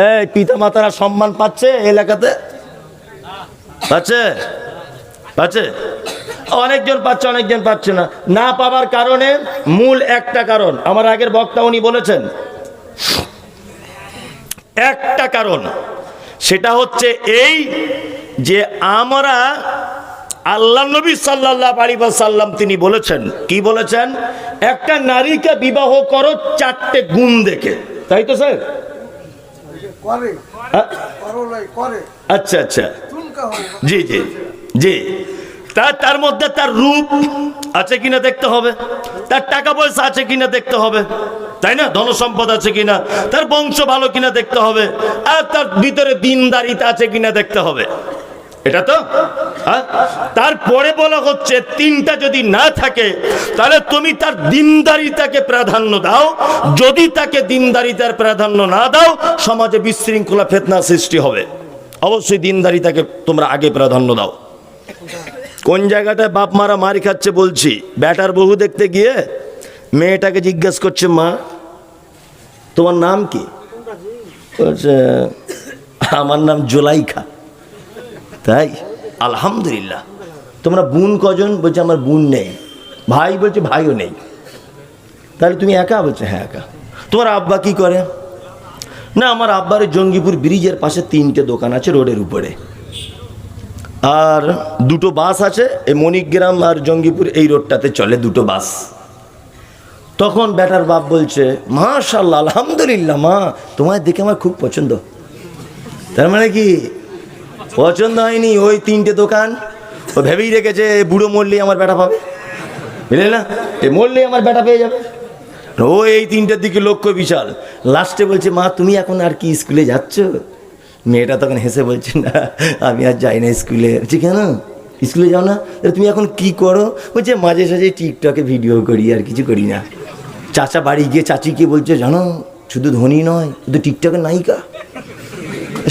এই পিতা মাতারা সম্মান পাচ্ছে এলাকাতে? পাচ্ছে? পাচ্ছে? অনেকজন পাচ্ছে অনেকজন পাচ্ছে না। না পাবার কারণে মূল একটা কারণ। আমার আগের বক্তা উনি বলেছেন, একটা কারণ, সেটা হচ্ছে এই যে আমরা আল্লাহ নবী সাল্লাহ আলী সাল্লাম তিনি বলেছেন, কি বলেছেন? একটা নারীকে বিবাহ করো চারটে গুণ দেখে। তাই তো স্যার? করে? করে। আচ্ছা আচ্ছা। জি জি জি। তার তার মধ্যে তার রূপ আছে কিনা দেখতে হবে। তার টাকা পয়সা আছে কিনা দেখতে হবে। তাই না? ধনসম্পদ আছে কিনা? তার বংশ ভালো কিনা দেখতে হবে। আর তার ভিতরে দিনদারিতা আছে কিনা দেখতে হবে। এটা তো? হ্যাঁ? তারপরে বলা হচ্ছে, তিনটা যদি না থাকে, তাহলে তুমি তার দিনদারিতাকে প্রাধান্য দাও। যদি তাকে দিনদারিতার প্রাধান্য না দাও, সমাজে বিশৃঙ্খলা, ফেতনা সৃষ্টি হবে। অবশ্যই দিনদারিতাকে তোমরা আগে প্রাধান্য দাও। কোন জায়গাটায় বাপ মারা মারি খাচ্ছে বলছি? ব্যাটার বহু দেখতে গিয়ে মেয়েটাকে জিজ্ঞেস করছে, মা, তোমার নাম কি? আমার নাম জোলাইখা। তাই? আলহামদুলিল্লাহ। তোমরা বোন কজন? বলছে, আমার বোন নেই। ভাই বলছে, ভাইও নেই। তাহলে তুমি একা? বলছে হ্যাঁ একা। তোমার আব্বা কি করে? না, আমার আব্বার জঙ্গিপুর ব্রিজের পাশে তিনটে দোকান আছে রোডের উপরে। আর দুটো বাস আছে, এই মণিগ্রাম আর জঙ্গিপুর, এই রোডটাতে চলে দুটো বাস। তখন বেটার বাপ বলছে মাশাল্লাহ আলহামদুলিল্লাহ, মা, তোমায় দেখে আমার খুব পছন্দ। তার মানে কি? পছন্দ হয়নি, ওই তিনটে দোকান। ও ভেবেই রেখেছে বুড়ো মরলেই আমার বেটা পাবে। বুঝলে না? এ মরলেই আমার বেটা পেয়ে যাবে। ও এই তিনটের দিকে লক্ষ্য বিশাল। লাস্টে বলছে, মা, তুমি এখন আর কি স্কুলে যাচ্ছ? মেয়েটা তখন হেসে বলছে, না, আমি আর যাই না স্কুলে। বলছি, কেন? স্কুলে যাও না? তুমি এখন কি করো? বলছে, মাঝে সাঝে টিকটকে ভিডিও করি, আর কিছু করি না। চাচা বাড়ি গিয়ে চাচিকে বলছে, জানো, শুধু ধনী নয়, শুধু টিকটকের নায়িকা।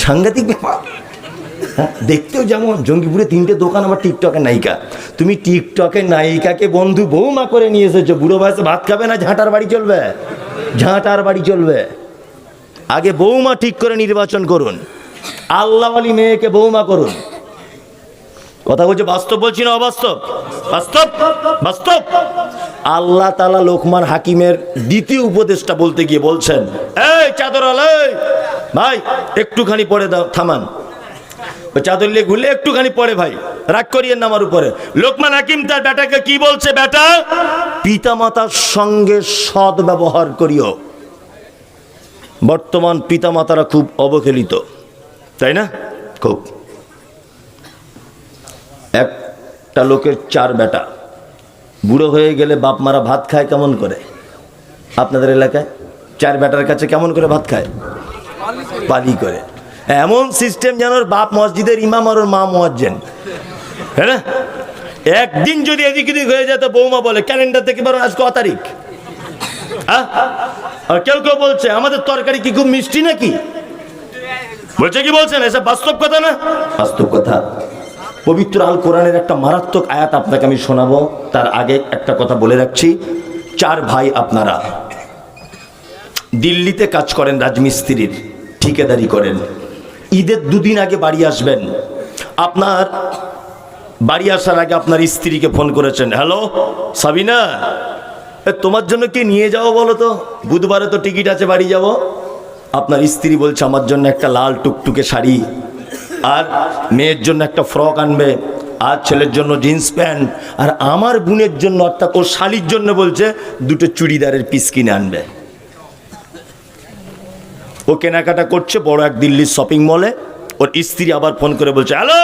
সাংঘাতিক ব্যাপার। হ্যাঁ দেখতেও যেমন জঙ্গিপুরে তিনটে দোকান, আমার টিকটকের নায়িকা। তুমি টিকটকের নায়িকাকে বন্ধু বৌমা করে নিয়ে এসেছ। বুড়ো বয়সে ভাত খাবে না, ঝাঁটার বাড়ি চলবে। ঝাঁটার বাড়ি চলবে। আগে বৌমা ঠিক করে নির্বাচন করুন। আল্লাহওয়ালি মেয়েকে বৌমা করুন। কথা বলছে, বাস্তব বলছি না অবাস্তব? বাস্তব? বাস্তব? আল্লাহ তালা লোকমান হাকিমের দ্বিতীয় উপদেশটা বলতে গিয়ে বলছেন, এই চাদর ভাই, একটুখানি পরে দাও, থামান। চাদর নিয়ে ঘুরলে একটুখানি পরে ভাই। রাগ করিয়েন না আমার উপরে। লোকমান হাকিম তার বেটাকে কি বলছে, বেটা? পিতামাতার সঙ্গে সৎ ব্যবহার করিও। বর্তমান পিতামাতারা খুব অবহেলিত। তাই না? খুব। একটা লোকের চার বেটা। বুড়ো হয়ে গেলে বাপ মারা ভাত খায় কেমন করে? আপনাদের এলাকায়? চার বেটার কাছে কেমন করে ভাত খায়? পালি করে। এমন সিস্টেম যেন বাপ মসজিদের ইমাম আর মা মোয়াজ্জেন। হ্যাঁ একদিন যদি এদিক এদিক হয়ে যেত বৌমা বলে, ক্যালেন্ডার থেকে বরং আজ ক তারিখ? হ্যাঁ? আর কেউ কেউ বলছে, আমাদের তরকারি কি খুব মিষ্টি নাকি? বলছে, কি বলছেন? এসব বাস্তব কথা না? বাস্তব কথা। পবিত্র আল কোরআনের একটা মারাত্মক আয়াত আপনাকে আমি শোনাবো। তার আগে একটা কথা বলে রাখছি। চার ভাই আপনারা। দিল্লিতে কাজ করেন রাজমিস্ত্রির, ঠিকাদারি করেন। ঈদের দুদিন আগে বাড়ি আসবেন। আপনার বাড়ি আসার আগে আপনার স্ত্রীকে ফোন করেছেন, হ্যালো, সাবিনা তোমার জন্য কি নিয়ে যাব বলো তো? বুধবারে তো টিকিট আছে, বাড়ি যাব। আপনার স্ত্রী বলছে, আমার জন্য একটা লাল টুকটুকে শাড়ি আর মেয়ের জন্য একটা ফ্রক আনবে আর ছেলের জন্য জিন্স প্যান্ট আর আমার বোনের জন্য অর্থাৎ ওর শালির জন্য বলছে, দুটো চুড়িদারের পিস কিনে আনবে। ও কেনাকাটা করছে বড় এক দিল্লির শপিং মলে ওর স্ত্রী আবার ফোন করে বলছে হ্যালো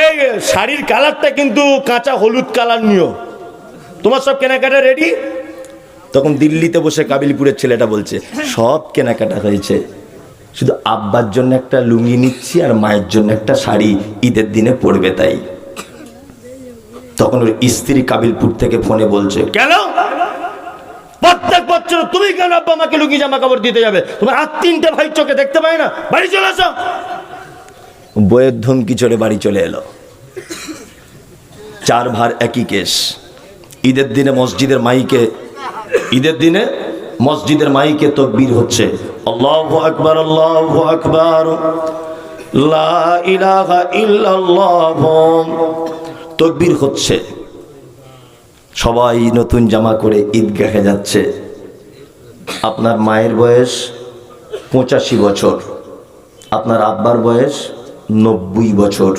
এই শাড়ির কালারটা কিন্তু কাঁচা হলুদ কালার নিও। তোমার সব কেনাকাটা রেডি তখন দিল্লিতে বসে কাবিলপুরের ছেলেটা বলছে, সব কেনাকাটা হয়েছে। শুধু আব্বার জন্য একটা লুঙ্গি নিচ্ছি আর মায়ের জন্য একটা শাড়ি। ঈদের দিনে পরবে তাই। তখন ওর স্ত্রী কাবিলপুর থেকে ফোনে বলছে, কেন? প্রত্যেক বছর তুমি কেন আব্বা আমাকে লুঙ্গি জামা কাপড় দিতে যাবে? তোমার আর তিনটে ভাই চোখে দেখতে পায় না। বাড়ি চলে আসো। বইয়ের ধমকি চড়ে বাড়ি চলে এলো। চার ভার একই কেস। ঈদের দিনে মসজিদের মাইকে, ঈদের দিনে মসজিদের মাইকে তকবীর হচ্ছে। আল্লাহ আকবার আল্লাহ আকবার। তকবীর হচ্ছে। সবাই নতুন জামা করে ঈদগাহে যাচ্ছে। আপনার মায়ের বয়স পঁচাশি বছর। আপনার আব্বার বয়স নব্বই বছর।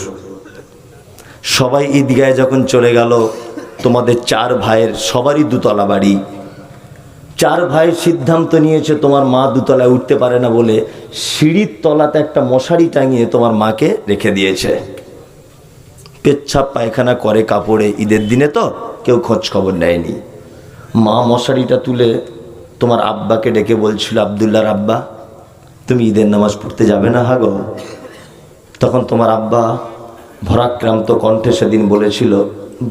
সবাই ঈদগাহে যখন চলে গেল, তোমাদের চার ভাইয়ের সবারই দুতলা বাড়ি। চার ভাই সিদ্ধান্ত নিয়েছে, তোমার মা দুতলায় উঠতে পারে না বলে সিঁড়ির তলাতে একটা মশারি টাঙিয়ে তোমার মাকে রেখে দিয়েছে। পেচ্ছাপ পায়খানা করে কাপড়ে। ঈদের দিনে তো কেউ খোঁজ খবর নেয়নি। মা মশারিটা তুলে তোমার আব্বাকে ডেকে বলছিল আবদুল্লার আব্বা, তুমি ঈদের নামাজ পড়তে যাবে না হাগো? তখন তোমার আব্বা ভরাক্রান্ত কণ্ঠে সেদিন বলেছিল,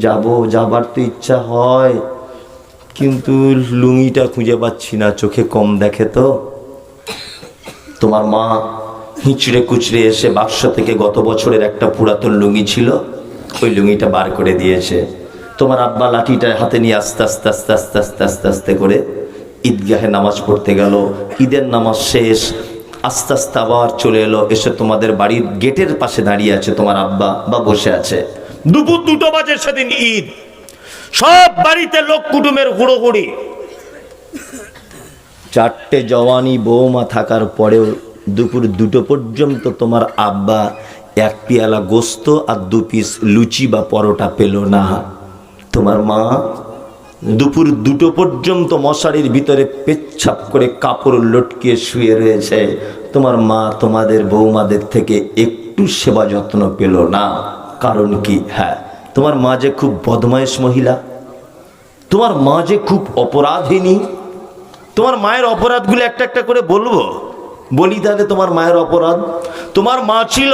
যাব, যাবার তো ইচ্ছা হয়, কিন্তু লুঙ্গিটা খুঁজে পাচ্ছি না, চোখে কম দেখে তো। তোমার মা হিঁচড়ে কুচড়ে এসে বাক্স থেকে গত বছরের একটা পুরাতন লুঙ্গি ছিল ওই লুঙ্গিটা বার করে দিয়েছে। তোমার আব্বা লাঠিটা হাতে নিয়ে আস্তে আস্তে আস্তে আস্তে আস্তে আস্তে আস্তে করে ঈদগাহে নামাজ পড়তে গেল। ঈদের নামাজ শেষ আস্তে আস্তে আবার চলে এলো এসে তোমাদের বাড়ির গেটের পাশে দাঁড়িয়ে আছে তোমার আব্বা বা বসে আছে। দুপুর দুটো বাজে সেদিন ঈদ। সব বাড়িতে লোক কুটুমের হুড়োহুড়ি। চারটে জওয়ানি বৌমা থাকার পরেও দুপুর দুটো পর্যন্ত তোমার আব্বা এক পেয়ালা গোস্ত আর দু পিস লুচি বা পরোটা পেল না। তোমার মা দুপুর দুটো পর্যন্ত মশারির ভিতরে পেচ্ছাপ করে কাপড় লটকিয়ে শুয়ে রয়েছে। তোমার মা তোমাদের বৌমাদের থেকে একটু সেবা যত্ন পেল না। কারণ কি? হ্যাঁ তোমার মা যে খুব বদমায়েশ মহিলা, তোমার মা যে খুব অপরাধিনী, তোমার মায়ের অপরাধগুলো একটা একটা করে বলব। বলি তাহলে তোমার মায়ের অপরাধ? তোমার মা ছিল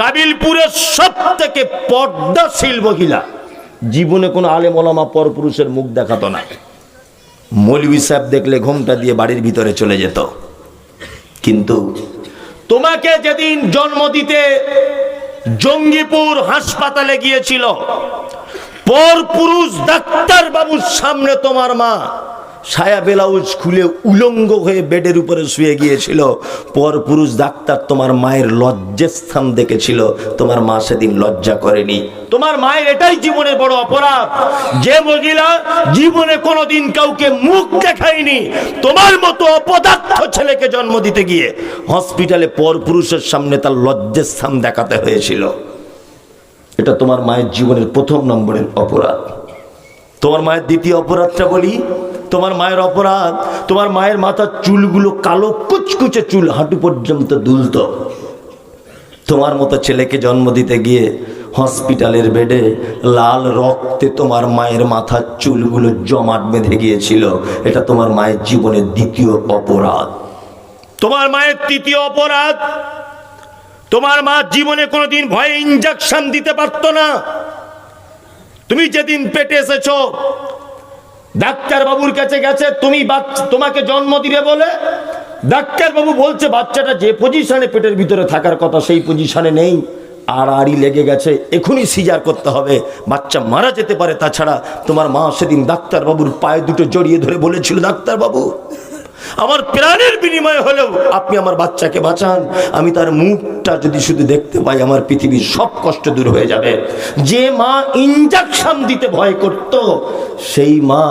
কাবিলপুরের সব থেকে পর্দাশীল মহিলা। জীবনে কোনো আলেম ওলামা পরপুরুষের মুখ দেখাতো না। মৌলবি সাহেব দেখলে ঘোমটা দিয়ে বাড়ির ভিতরে চলে যেত। কিন্তু তোমাকে যেদিন জন্ম দিতে জঙ্গিপুর হাসপাতালে গিয়েছিল পর পুরুষ ডাক্তার বাবুর সামনে তোমার মা ছায়া ব্লাউজ খুলে উলঙ্গ হয়ে বেডের উপরে শুয়ে গিয়েছিল। পর পুরুষ ডাক্তার তোমার মায়ের লজ্জের স্থান দেখেছিল। তোমার মা সেদিন লজ্জা করেনি। তোমার মায়ের এটাই জীবনের বড় অপরাধ। যে মহিলা জীবনে কোনোদিন কাউকে মুখ দেখায়নি, তোমার মতো অপদার্থ ছেলেকে জন্ম দিতে গিয়ে হসপিটালে পর পুরুষের সামনে তার লজ্জের স্থান দেখাতে হয়েছিল। এটা তোমার মায়ের জীবনের প্রথম নম্বরের অপরাধ। তোমার মায়ের দ্বিতীয় অপরাধটা বলি তোমার মায়ের অপরাধ, তোমার মায়ের মাথার চুলগুলো কালো কুচকুচে চুল, হাঁটু পর্যন্ত দুলত। তোমার মতো ছেলেকে জন্ম দিতে গিয়ে হসপিটালের বেডে লাল রক্তে তোমার মায়ের মাথার চুলগুলো জমাট বেঁধে গিয়েছিল। এটা তোমার মায়ের জীবনের দ্বিতীয় অপরাধ। তোমার মায়ের তৃতীয় অপরাধ, তোমার মা জীবনে কোনোদিন ভয়ে ইঞ্জেকশন দিতে পারতো না। তুমি যেদিন পেটে এসেছ ডাক্তার বাবুর কাছে গেছে, তুমি তোমাকে জন্ম দিবে বলে? ডাক্তার বাবু বলছে, বাচ্চাটা যে পজিশনে পেটের ভিতরে থাকার কথা, সেই পজিশনে নেই। আর আড়ি লেগে গেছে এখনই সিজার করতে হবে। বাচ্চা মারা যেতে পারে, তাছাড়া তোমার মা সেদিন ডাক্তারবাবুর পায়ে দুটো জড়িয়ে ধরে বলেছিল ডাক্তার বাবু আমার প্রাণের বিনিময় হলেও আপনি আমার বাচ্চাকে বাঁচান। আমি তার মুখটা যদি শুধু দেখতে পাই, আমার পৃথিবীর সব কষ্ট দূর হয়ে যাবে। যে মা ইঞ্জেকশন দিতে ভয় করত, সেই মা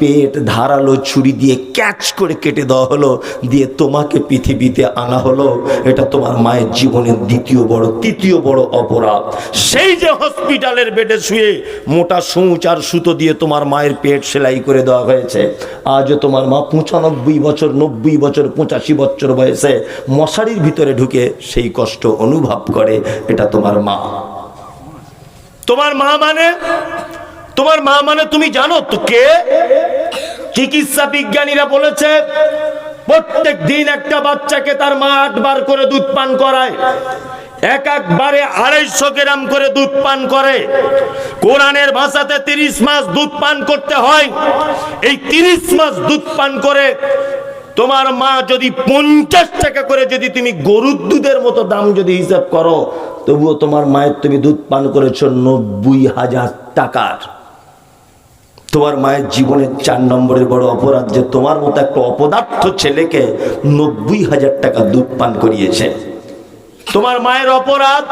পেট ধারালো ছুরি দিয়ে ক্যাচ করে কেটে দেওয়া হলো, দিয়ে তোমাকে পৃথিবীতে আনা হলো। এটা তোমার মায়ের জীবনের দ্বিতীয় বড়, তৃতীয় বড় অপরাধ। সেই যে হসপিটালের বেডে শুয়ে মোটা সূচ আর সুতো দিয়ে তোমার মায়ের পেট সেলাই করে দেওয়া হয়েছে, আজও তোমার মা পঁচানব্বই বছর, নব্বই বছর, পঁচাশি বছর বয়সে মশারির ভিতরে ঢুকে সেই কষ্ট অনুভব করে, এটা তোমার মা। তোমার মা মানে? তোমার মা মানে তুমি জানো তো কে? চিকিৎসা বিজ্ঞানীরা বলেছে, প্রত্যেক দিন একটা বাচ্চাকে তার মা আটবার করে দুধ পান করায়। এক একবারে আড়াইশো গ্রাম করে দুধ পান করে। কোরআনের ভাষাতে তিরিশ মাস দুধ পান করতে হয়। এই তিরিশ মাস দুধ পান করে তোমার মা যদি পঞ্চাশ টাকা করে যদি তুমি গরুর দুধের মতো দাম যদি হিসাব করো, তবুও তোমার মায়ের তুমি দুধ পান করেছ নব্বই হাজার টাকার। তোমার মায়ের জীবনের চার নম্বরের বড় অপরাধ যে তোমার মতো একটা অপদার্থ ছেলেকে নব্বই হাজার টাকা দুধ পান করিয়েছে। তোমার মায়ের অপরাধ,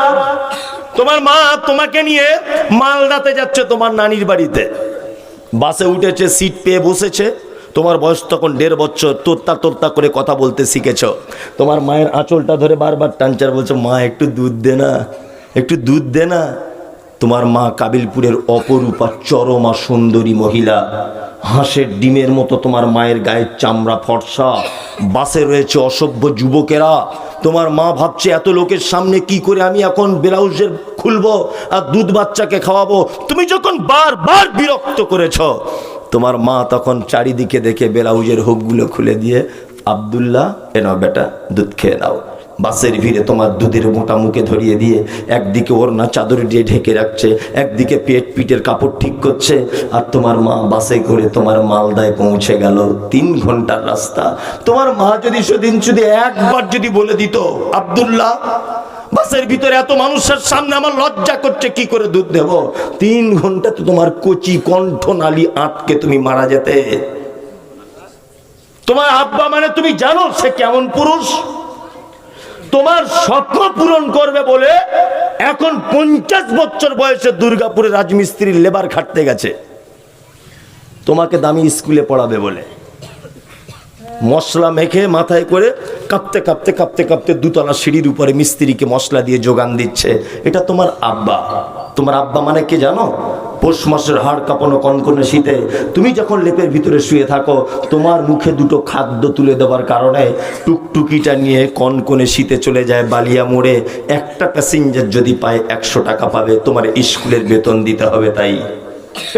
তোমার মা তোমাকে নিয়ে মালদাতে যাচ্ছে তোমার নানির বাড়িতে। বাসে উঠেছে, সিট পেয়ে বসেছে। তোমার বয়স তখন দেড় বছর তোত্তা তোত্তা করে কথা বলতে শিখেছ। তোমার মায়ের আঁচলটা ধরে বারবার টানচার বলছো, মা, একটু দুধ দে না, একটু দুধ দে না। তোমার মা কাবিলপুরের অপরূপা চরমা সুন্দরী মহিলা। হাঁসের ডিমের মতো তোমার মায়ের গায়ের চামড়া ফর্সা। বাসে রয়েছে অসভ্য যুবকেরা। তোমার মা ভাবছে, এত লোকের সামনে কি করে আমি এখন ব্লাউজের খুলবো আর দুধ বাচ্চাকে খাওয়াবো? তুমি যখন বারবার বিরক্ত করেছ। তোমার মা তখন চারিদিকে দেখে ব্লাউজের হুকগুলো খুলে দিয়ে, আবদুল্লাহ, এ নাও বেটা, দুধ খেয়ে নাও। বাসের ভিড়ে তোমার দুধের মোটা মুখে ধরিয়ে দিয়ে একদিকে ওর না চাদর দিয়ে ঢেকে রাখছে, একদিকে পেট পিটের কাপড় ঠিক করছে, আর তোমার মা বাসে করে তোমার মালদায় পৌঁছে গেল তিন ঘণ্টার রাস্তা। তোমার মা যদি সেদিন যদি একবার যদি বলে দিত, আবদুল্লাহ, বাসের ভিতরে এত মানুষের সামনে আমার লজ্জা করছে, কি করে দুধ দেব? তিন ঘণ্টা তো তোমার কচি কণ্ঠ নালী আটকে তুমি মারা যেতে। তোমার আব্বা মানে তুমি জানো সে কেমন পুরুষ? তোমার স্বপ্ন পূরণ করবে বলে এখন পঞ্চাশ বছর বয়সে দুর্গাপুরে রাজমিস্ত্রির লেবার খাটতে গেছে। তোমাকে দামি স্কুলে পড়াবে বলে। মশলা মেখে মাথায় করে কাঁপতে কাঁপতে কাঁপতে কাঁপতে দুতলা সিঁড়ির উপরে মিস্ত্রিকে মশলা দিয়ে যোগান দিচ্ছে। এটা তোমার আব্বা। তোমার আব্বা মানে কে জানো? পৌষ মাসের হাড় কাঁপানো কনকনে শীতে তুমি যখন লেপের ভিতরে শুয়ে থাকো, তোমার মুখে দুটো খাদ্য তুলে দেওয়ার কারণে টুকটুকিটা নিয়ে কনকনে শীতে চলে যায় বালিয়া মোড়ে। একটা প্যাসেঞ্জার যদি পায় একশো টাকা পাবে, তোমার স্কুলের বেতন দিতে হবে তাই।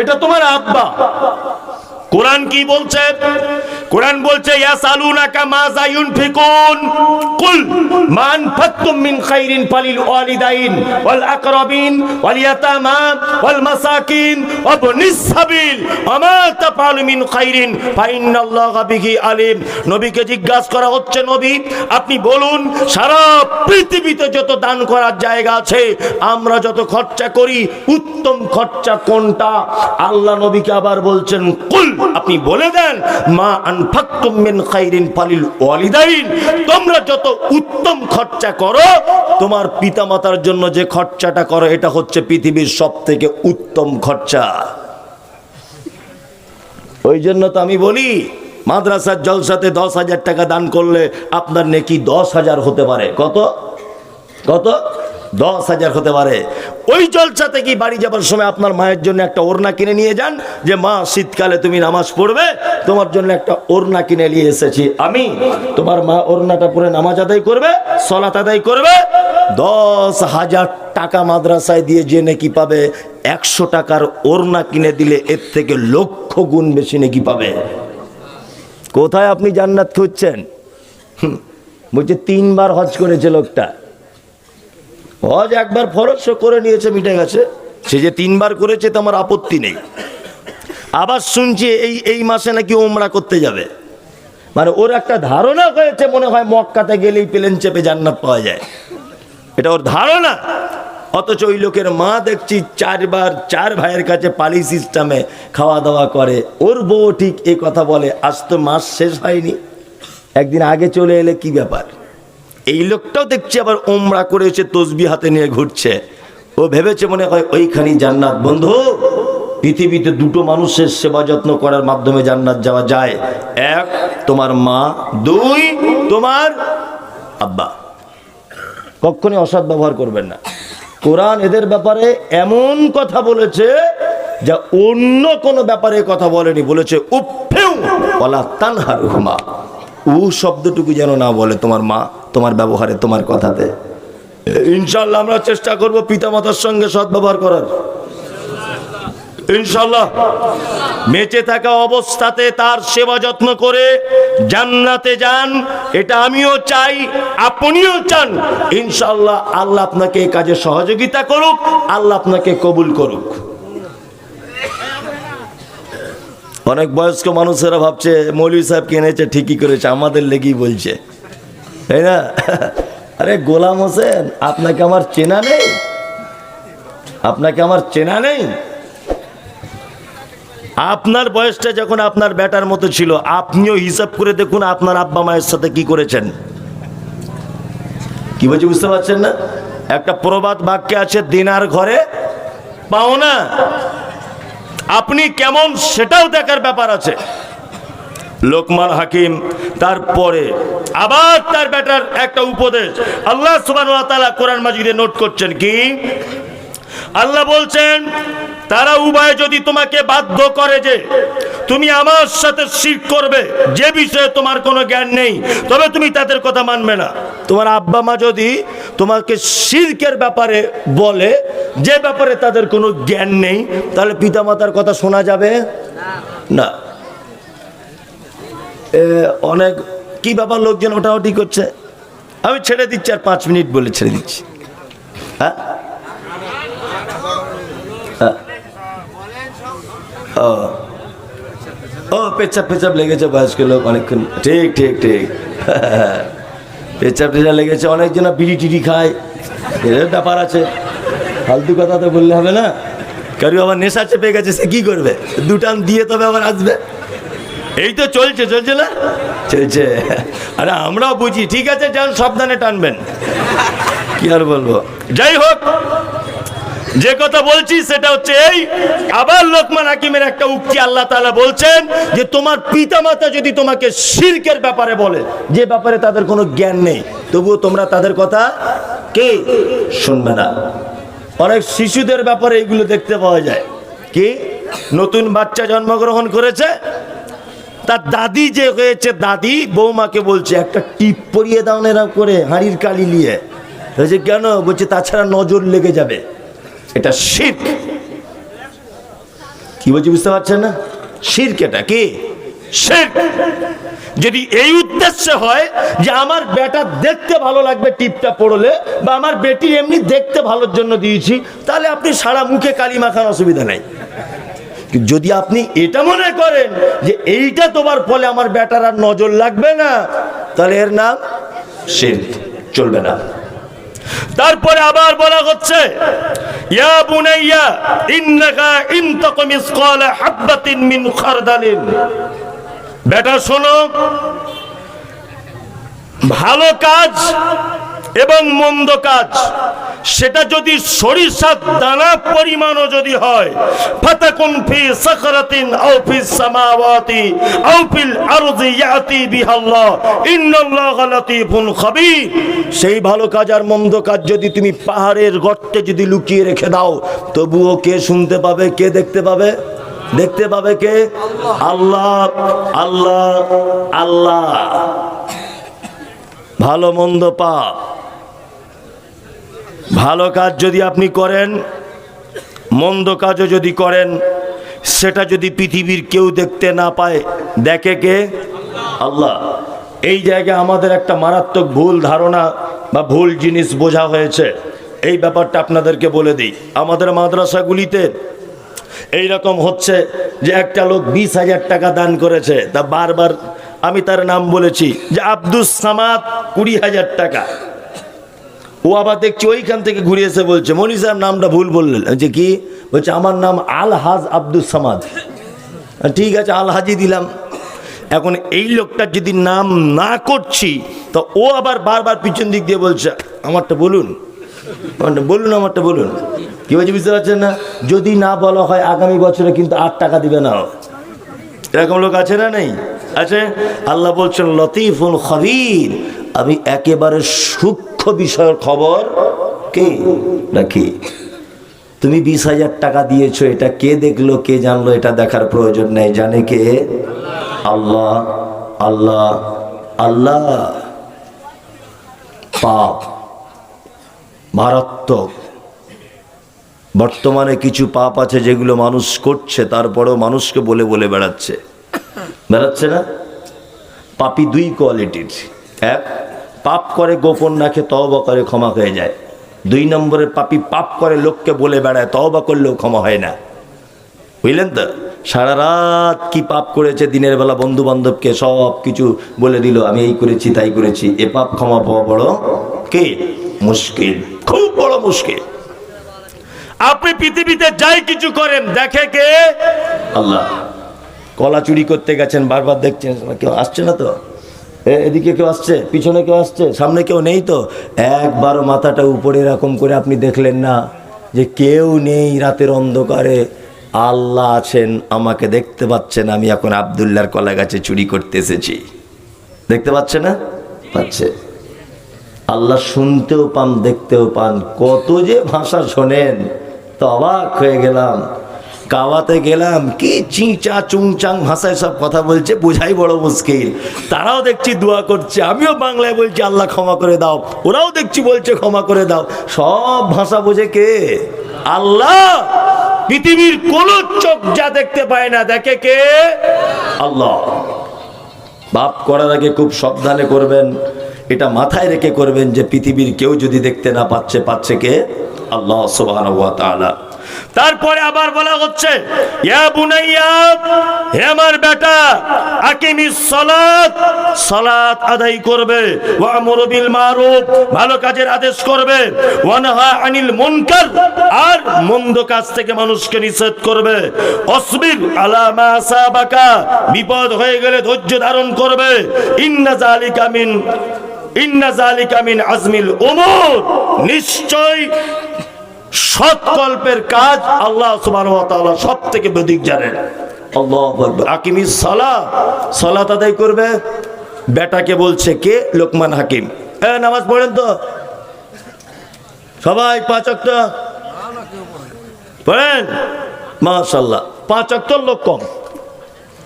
এটা তোমার আব্বা। কোরআন কি বলছে? কোরআন বলছে ইয়াসালুনাকা মাযা ইউনফিকুন কুল মা আনফাকতুম মিন খাইরিন ফালিল ওয়ালিদাইন ওয়াল আকরাবিন ওয়াল ইয়াতামা ওয়াল মাসাকিন ওয়া ইবনিস সাবিল আমা তাফআলু মিন খাইরিন ফাইনাল্লাহা বিহি আলিম। নবীকে জিজ্ঞাসা করা হচ্ছে, নবী, আপনি বলুন, সারা পৃথিবীতে যত দান করার জায়গা আছে, আমরা যত খরচা করি, উত্তম খরচা কোনটা? আল্লাহ নবীকে আবার বলছেন, কুল, আপনি বলে দেন, মা মিন খাইরিন ফালিল ওয়ালিদাইন। তোমরা যত উত্তম খরচা করো, তোমার পিতামাতার জন্য যে খরচাটা করো, এটা হচ্ছে পৃথিবীর সব থেকে উত্তম খরচা। ওই জন্য তো আমি বলি, মাদ্রাসার জলসাতে দশ হাজার টাকা দান করলে আপনার নেকি দশ হাজার হতে পারে। কত? কত? দশ হাজার হতে পারে। ওই জলসাতে কি বাড়ি যাবার সময় আপনার মায়ের জন্য একটা ওড়না কিনে নিয়ে যান? যে, মা, শীতকালে তুমি নামাজ পড়বে, তোমার জন্য একটা ওড়না কিনে নিয়ে এসেছি। আমি, তোমার মা ওড়নাটা পরে নামাজ আদায় করবে সলাত আদায় করবে। দশ হাজার টাকা মাদ্রাসায় দিয়ে যে নাকি পাবে, একশো টাকার ওড়না কিনে দিলে এর থেকে লক্ষ গুণ বেশি নাকি পাবে। কোথায় আপনি জান্নাত খুঁজছেন? বলছে, তিনবার হজ করেছে লোকটা। হজ একবার ফরজ করে নিয়েছে, মিটে গেছে। সে যে তিনবার করেছে, তো আমার আপত্তি নেই। আবার শুনছি এই এই মাসে নাকি ওমরা করতে যাবে। মানে ওর একটা ধারণা হয়েছে, মনে হয় মক্কাতে গেলেই প্লেন চেপে জান্নাত পাওয়া যায়। এটা ওর ধারণা। অথচ ওই লোকের মা দেখছি চারবার চার ভাইয়ের কাছে পালি সিস্টেমে খাওয়া দাওয়া করে। ওর বউ ঠিক এই কথা বলে, আজ তো মাস শেষ হয়নি। একদিন আগে চলে এলে কি ব্যাপার? এই লোকটাও দেখছি আবার ওমরা করেছে তসবি হাতে নিয়ে ঘুরছে। ও ভেবেছে মনে হয় ওইখানেই জান্নাত। বন্ধু, পৃথিবীতে দুটো মানুষের সেবা যত্ন করার মাধ্যমে জান্নাত যাওয়া যায়। এক, তোমার মা। দুই, তোমার আব্বা। কখনই অসৎ ব্যবহার করবেন না। কোরআন এদের ব্যাপারে এমন কথা বলেছে যা অন্য কোনো ব্যাপারে কথা বলেনি। বলেছে উফেউ বলা তানহার উ শব্দটুকু যেন না বলে তোমার মা, তোমার ব্যবহারে, তোমার কথাতে। ইনশাল্লাহ আমরা চেষ্টা করব পিতামাতার সঙ্গে সৎ ব্যবহার করার। ইনশাল্লাহ বেঁচে থাকা অবস্থাতে তার সেবা যত্ন করে জান্নাতে যান, এটা আমিও চাই, আপনিও চান। ইনশাল্লাহ আল্লাহ আপনাকে কাজে সহযোগিতা করুক, আল্লাহ আপনাকে কবুল করুক। অনেক বয়স্ক মানুষেরা ভাবছে মৌলী সাহেব কিনেছে ঠিকই করেছে, আমাদের লেগেই বলছে। তাই না? আরে গোলাম হোসেন, আপনাকে আমার চেনা নেই? আপনাকে আমার চেনা নেই? আপনার বয়সটা যখন আপনার ব্যাটার মতো ছিল, আপনিও হিসাব করে দেখুন আপনার আব্বা মায়ের সাথে কি করেছেন। কি বলছি, বুঝতে পারছেন না? একটা প্রবাদ বাক্যে আছে, দিনার ঘরে পাও না আপনি কেমন সেটাও দেখার ব্যাপার আছে। লোকমান হাকিম, তারপরে আবার তার বেটার একটা উপদেশ। আল্লাহ সুবান কোরআন মাজিদে নোট করছেন কি? আল্লাহ বলছেন তারা উভয় যদি তোমাকে বাধ্য করে যে তুমি আমার সাথে শিরক করবে, যে বিষয়ে তোমার কোনো জ্ঞান নেই, তবে তুমি তাদের কথা মানবে না। তোমার আব্বা মা যদি তোমাকে শিরকের ব্যাপারে বলে, যে ব্যাপারে তাদের কোনো জ্ঞান নেই, তাহলে পিতামাতার কথা শোনা যাবে? না। অনেক, কি ব্যাপার লোকজন ওটাওটি করছে? আমি ছেড়ে দিচ্ছি আর পাঁচ মিনিট বলে ছেড়ে দিচ্ছি। হ্যাঁ। ও। পেচ্ছাপ পেচ্ছাপ লেগেছে বয়স্ক লোক অনেকক্ষণ। ঠিক ঠিক ঠিক। পেচ্ছাপ টেচ্ছাপ লেগেছে, অনেকজন বিড়ি টিড়ি খায়। এর ব্যাপার আছে। ফালতু কথা তো বললে হবে না। কারু আবার নেশা চেপে গেছে, সে কি করবে? দুটান দিয়ে তবে আবার আসবে। এই তো চলছে চলছে না? চলছে। আরে আমরাও বুঝি। ঠিক আছে, যান, সাবধানে টানবেন। কি আর বলব? যাই হোক। যে কথা বলছি সেটা হচ্ছে এই। আবার লোকমান হাকিমের একটা উক্তি আল্লাহ তালা বলছেন যে তোমার পিতামাতা যদি তোমাকে শিরকের ব্যাপারে বলে, যে ব্যাপারে তাদের কোনো জ্ঞান নেই, তবুও তোমরা তাদের কথা কে? শুনবে না। অনেক শিশুদের ব্যাপারে এইগুলো দেখতে পাওয়া যায়। কি? নতুন বাচ্চা জন্মগ্রহণ করেছে, তার দাদি যে হয়েছে দাদি, বৌমাকে বলছে, একটা টিপ পরিয়ে দাও এরকম করে হাঁড়ির কালি নিয়ে। বলছে, কেন? বলছে, তাছাড়া নজর লেগে যাবে। এটা শির্ক। কি বলছি বুঝতে পারছেন না? শির্ক এটা কি? শির্ক। যদি এই উদ্দেশ্যে হয় যে আমার বেটা দেখতে ভালো লাগবে টিপটা পড়লে বা আমার বেটি এমনি দেখতে ভালোর জন্য দিয়েছি, তাহলে আপনি সারা মুখে কালি মাখান অসুবিধা নাই। যদি আপনি এটা মনে করেন যে এইটা তোমার ফলে আমার বেটার আর নজর লাগবে না, তাহলে এর নাম শির্ক। চলবে না। তারপরে আবার বলা হচ্ছে ইয়া বুনাইয়া ইন্নাকা ইন তাকমিস ক্বালা হাববাতিন মিন খারদালিন। বেটা শোনো ভালো কাজ এবং মন্দ কাজ। সেটা যদি সরিষার দানা পরিমাণও যদি হয়, ফাতাকুন ফি সাখরাতিন আও ফি সামাওয়াতি আও ফিল আরদি ইয়াতি বিহাল্লাহ। ইন্নাল্লাহা সেই ভালো কাজ আর মন্দ কাজ যদি তুমি পাহাড়ের গর্তে যদি লুকিয়ে রেখে দাও, তবুও কে শুনতে পাবে, কে দেখতে পাবে? দেখতে পাবে কে? আল্লাহ আল্লাহ আল্লাহ। ভালো মন্দ পাপ। ভালো কাজ যদি আপনি করেন, মন্দ কাজও যদি করেন, সেটা যদি পৃথিবীর কেউ দেখতে না পায়, দেখে কে? আল্লাহ। এই জায়গায় আমাদের একটা মারাত্মক ভুল ধারণা বা ভুল জিনিস বোঝা হয়েছে। এই ব্যাপারটা আপনাদেরকে বলে দিই। আমাদের মাদ্রাসাগুলিতে এই রকম হচ্ছে যে একটা লোক বিশ হাজার টাকা দান করেছে, তা বারবার আমি তার নাম বলেছি যে আব্দুস সামাদ কুড়ি হাজার টাকা। ও আবার দেখছি ওইখান থেকে ঘুরে এসে বলছে, মনি সাহেব নামটা ভুল বললেন। যে কি? বলছে, আমার নাম আলহাজ আব্দুস সামাদ। ঠিক আছে আলহাজি দিলাম। এখন এই লোকটার যদি নাম না করছি, তো ও আবার বারবার পিছন দিক দিয়ে বলছে, আমারটা বলুন। আমারটা বলুন আমারটা বলুন। কি বলছে, বুঝতে পারছেন না? যদি না বলা হয় আগামী বছরে কিন্তু আট টাকা দিবে না। এরকম লোক আছে না নেই? আছে? আল্লাহ বলছেন, লতিফুল খবির। আমি একেবারে সূক্ষ্ম বিষয়ের খবর কে? নাকি? তুমি বিশ হাজার টাকা দিয়েছ, এটা কে দেখল, কে জানলো, এটা দেখার প্রয়োজন নেই। জানে কে? আল্লাহ আল্লাহ আল্লাহ। পাপ, মারাত্মক। বর্তমানে কিছু পাপ আছে যেগুলো মানুষ করছে, তারপরেও মানুষকে বলে বলে বেড়াচ্ছে। বেড়াচ্ছে না? পাপি দুই কোয়ালিটির, এক পাপ করে গোপন রাখে, তওবা করে ক্ষমা হয়ে যায়। দুই নম্বরে পাপি পাপ করে লোককে বলে বেড়ায়, তওবা করলেও ক্ষমা হয় না। বুঝলেন তো? সারা রাত কি পাপ করেছে, দিনের বেলা বন্ধু বান্ধবকে সব কিছু বলে দিল, আমি এই করেছি, তাই করেছি। এ পাপ ক্ষমা পাওয়া বড় কে? মুশকিল, খুব বড় মুশকিল। আপনি পৃথিবীতে যাই কিছু করেন, দেখে কে? আল্লাহ। কলা চুরি করতে গেছেন, বারবার দেখছেন, কেউ আসছে না তো? এদিকে কেউ আসছে? পিছনে কেউ আসছে? সামনে কেউ নেই তো? একবারও মাথাটা উপরে এরকম করে আপনি দেখলেন না যে কেউ নেই রাতের অন্ধকারে। আল্লাহ আছেন, আমাকে দেখতে পাচ্ছেন, আমি এখন আবদুল্লার কলা গাছে চুরি করতে এসেছি। দেখতে পাচ্ছে না? পাচ্ছে। আল্লাহ শুনতেও পান, দেখতেও পান। কত যে ভাষা শোনেন, তো অবাক হয়ে গেলাম। কাওয়াতে গেলাম, কি চিঁচা চুংচাং ভাষায় সব কথা বলছে, বোঝাই বড় মুশকিল। তারাও দেখছি দোয়া করছে, আমিও বাংলায় বলছি, আল্লাহ ক্ষমা করে দাও। ওরাও দেখছি বলছে, ক্ষমা করে দাও। সব ভাষা বোঝে কে? আল্লাহ! পৃথিবীর কোন চোখ যা দেখতে পায় না, দেখে কে? আল্লাহ। বাপ করার আগে খুব সাবধানে করবেন। এটা মাথায় রেখে করবেন যে, পৃথিবীর কেউ যদি দেখতে না পাচ্ছে পাচ্ছে কে? আল্লাহ তাআলা। তারপরে আবার বলা হচ্ছে, ইয়া বুনাইয়া, হে আমার বেটা, আকিমিস সালাত সালাত আদায় করবে, ওয়া আমরু বিল মারুফ, ভালো কাজের আদেশ করবে, ওয়া নাহা আনিল মুনকার, আর মন্দ কাজ থেকে মানুষকে নিষেধ করবে, অসবির আলা মা আসাবাকা, বিপদ হয়ে গেলে ধৈর্য ধারণ করবে, ইন্না জালিকা মিন, ইন্না জালিকা মিন আজমিল উমুর, নিশ্চয় সৎকল্পের কাজ আল্লাহ সব থেকে বেদিক জানেন। আল্লাহু সালাত আদায় করবে। বেটাকে বলছে কে? লোকমান হাকিম। এ নামাজ পড়েন তো। সবাই পাঁচ ওয়াক্ত পড়েন? মাশাল্লাহ পাঁচ অক্টর লোক কম।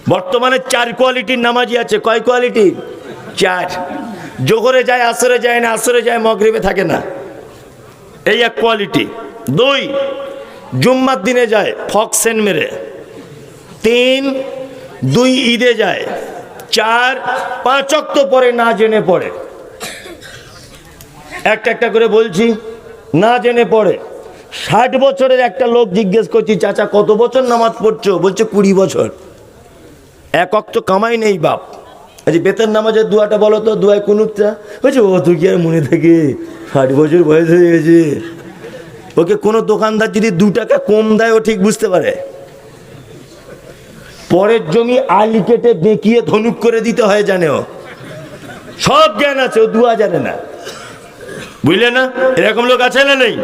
বর্তমানে চার কোয়ালিটির নামাজি আছে। কয় কোয়ালিটি? চার। জোহরে যায় আসরে যায় না আসরে যায় মগরিবে থাকে না। এই এক কোয়ালিটি। দুই, জুম্মার দিনে যায় ফক্সেন মেরে। তিন, দুই ঈদে যায়। চার, পাঁচ অক্ত পরে না জেনে পড়ে। একটা একটা করে বলছি, না জেনে পড়ে। ষাট বছরের একটা লোক জিজ্ঞেস করছি, চাচা, কত বছর নামাজ পড়ছো? বলছে, কুড়ি বছর। এক অক্ত কামাই নেই বাপ। আচ্ছা বেতন নামাজের দুয়াটা বলো তো, দুয়ায় কুনুকটা বলছে, ও, তুই কি আর মনে থাকে? ষাট বছর বয়স হয়ে গেছে। ওকে কোনো দোকানদার যদি দু টাকা কম দেয় ও ঠিক বুঝতে পারে। পরের জমি আলি কেটে বেঁকিয়ে ধনুক করে দিতে হয় জানে ও। সব জ্ঞান আছে ও দুয়া জানে না। বুঝলে না? এরকম লোক আছে না নেই?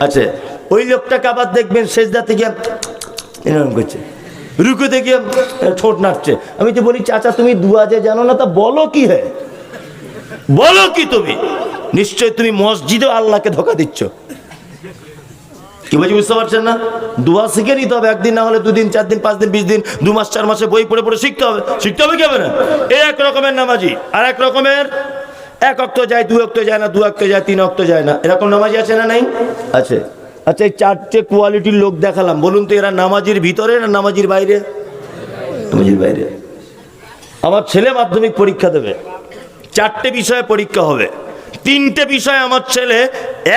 আছে। ওই লোকটাকে আবার দেখবেন শেষদা থেকে এরকম করছে। রুকুতে গিয়ে ঠোঁট নাচছে আমি তো বলি চাচা তুমি দুয়া যে জানো না তা বলো কি হে? বলো কি তুমি? নিশ্চয় তুমি মসজিদে আল্লাহকে ধোকা দিচ্ছ। কি বলছি, বুঝতে পারছেন না? দুয়া শিখে নিতে হবে, একদিন না হলে দুদিন চার দিন পাঁচ দিন বিশ দিন, দু মাস, চার মাসে বই পড়ে পড়ে শিখতে হবে। শিখতে হবে কি হবে না? এই এক রকমের নামাজি, আর এক রকমের এক অক্ত যায়, দু অক্ত যায় না, দু অক্ত যায়, তিন অক্ত যায় না। এরকম নামাজি আছে না নাই? আছে। আচ্ছা এই চারটে কোয়ালিটির লোক দেখালাম। বলুন তো, এরা নামাজির ভিতরে না নামাজির বাইরে? নামাজির বাইরে। আমার ছেলে মাধ্যমিক পরীক্ষা দেবে। চারটে বিষয়ে পরীক্ষা হবে। তিনটে বিষয়ে আমার ছেলে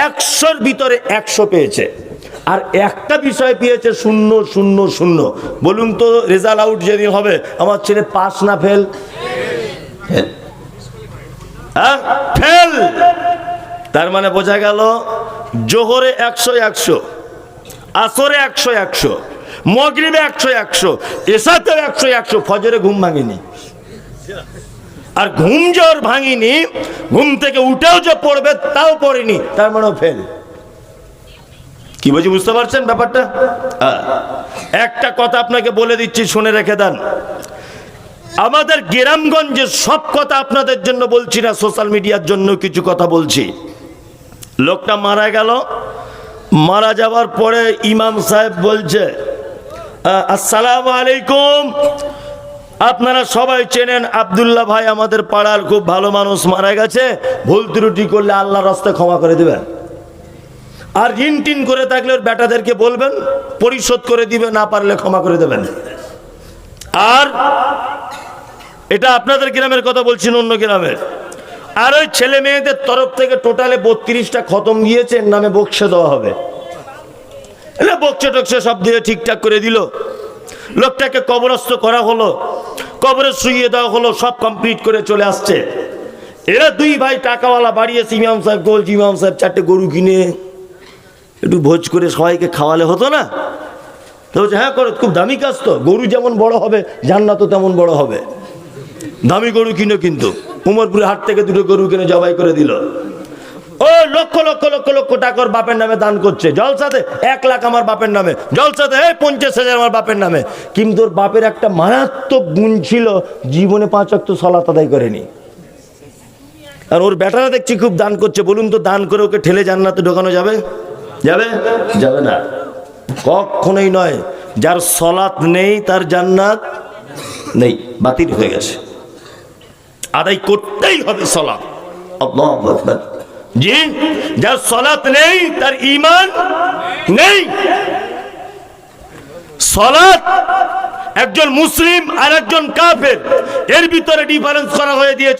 একশোর ভিতরে একশো পেয়েছে। আর একটা বিষয় পেয়েছে শূন্য শূন্য শূন্য। বলুন তো, রেজাল্ট আউট যেদিন হবে, আমার ছেলে পাস না ফেল? হ্যাঁ? ফেল! তার মানে বোঝা গেল, জোহরে একশো একশো, আসরে একশো একশো, মগরিবে একশো একশো, এসাতেও একশো একশো, ফজরে ঘুম ভাঙেনি। আর ঘুম জোর ভাঙিনি, ঘুম থেকে উঠেও যে পড়বে তাও পড়েনি, তার মানে ফেল। কি বলছি, বুঝতে পারছেন ব্যাপারটা। একটা কথা আপনাকে বলে দিচ্ছি, শুনে রেখে দেন। আমাদের গ্রামগঞ্জে সব কথা আপনাদের জন্য বলছি না, সোশ্যাল মিডিয়ার জন্য কিছু কথা বলছি। লোকটা মারা গেল। মারা যাওয়ার পরে ইমাম সাহেব বলছে আসসালামু আলাইকুম। আপনারা সবাই চেনেন আবদুল্লাহ ভাই আমাদের পাড়ার খুব ভালো মানুষ, মারা গেছে। ভুল ত্রুটি করলে আল্লাহ রাস্তায় ক্ষমা করে দেবেন। আর ঋণ টিন করে থাকলে ওর বেটাদেরকে বলবেন, পরিশোধ করে দিবে না পারলে ক্ষমা করে দেবেন। আর এটা আপনাদের গ্রামের কথা বলছি, না অন্য গ্রামের। আর ওই ছেলে মেয়েদের তরফ থেকে টোটালে বত্রিশটা খতম গিয়েছে নামে বক্সে দেওয়া হবে। এটা বক্সে টক্সে সব দিয়ে ঠিকঠাক করে দিল। লোকটাকে কবরস্থ করা হলো, কবরে শুইয়ে দেওয়া হলো, সব কমপ্লিট করে চলে আসছে। এরা দুই ভাই টাকাওয়ালা বাড়িয়েছে ইমাম সাহেব বলছি ইমাম সাহেব, চারটে গরু কিনে একটু ভোজ করে সবাইকে খাওয়ালে হতো না? তো বলছে হ্যাঁ করে, খুব দামি কাজ তো। গরু যেমন বড় হবে, জান্নাতও তেমন বড় হবে। দামি গরু কিনো কিন্তু। উমরপুরে হাট থেকে দুটো গরু কিনে জবাই করে দিল। ও, লক্ষ লক্ষ লক্ষ লক্ষ টাকার বাপের নামে দান করছে। জলসাতে এক লাখ আমার বাপের নামে। জলসাতে, এই, পঞ্চাশ হাজার আমার বাপের নামে। কিন্তু ওর বাপের একটা মারাত্মক গুণ ছিল, জীবনে পাঁচ অক্ট সলাত আদায় করেনি। আর ওর বেটারা দেখছি খুব দান করছে। বলুন তো, দান করে ওকে ঠেলে জান্নাতে ঢোকানো যাবে? যাবে? যাবে না। কখনোই নয়, যার সলাৎ নেই, তার জান্নাত নেই, বাতিল হয়ে গেছে। আদায় করতেই হবে সলাৎ। জি? যার সলাৎ নেই, তার ইমান নেই। সলাৎ একজন মুসলিম আর একজন কাফের, এর ভিতরে ডিফারেন্স করা হয়ে দিয়েছে।